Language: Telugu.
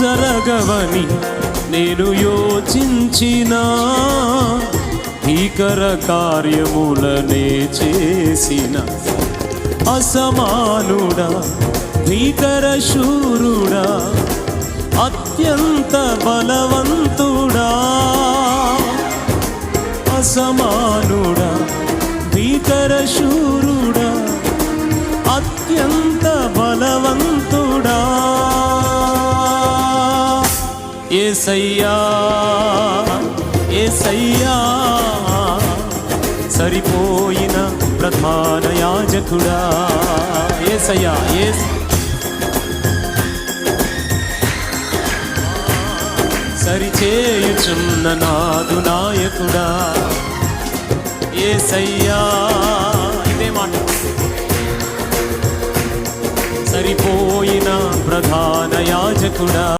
జరగవని నేను యోచించిన భీకర కార్యములనే చేసిన అసమానుడా భీకర శూరుడా అత్యంత బలవంతుడా. అసమానుడా భీకర శూరుడా అత్యంత బలవంతుడా. ఏసయ్యా ఏసయ్యా సరిపోయిన ప్రధాన యాజకుడా. ఏసయ్యా ఏస్ సరిచేయుచున్న నాదు నాయకుడా. ఏసయ్యా ఇదే మాట. సరిపోయిన ప్రధాన యాజకుడా.